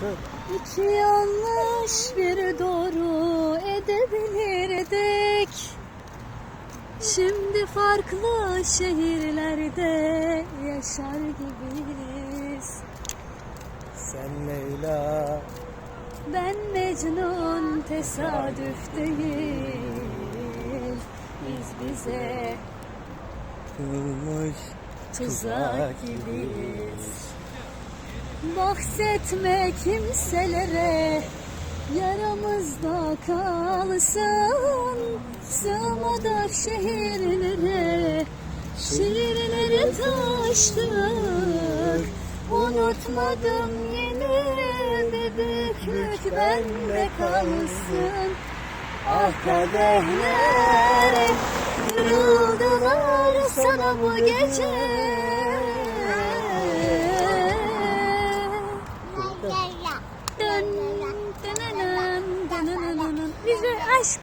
Söyle. İki yanlış bir doğru edebilirdik. Şimdi farklı şehirlerde yaşar gibiyiz. Sen Leyla. Ben Mecnun tesadüf değil. Biz bize Kılmış tuzak gibiyiz. Bahsetme kimselere Yaramızda kalsın. Sığmadık şehirlere Şiirleri taştık. Unutmadım yine büyüklük bende kalsın. Ah kadehler Kırıldılar sana bu gece aşk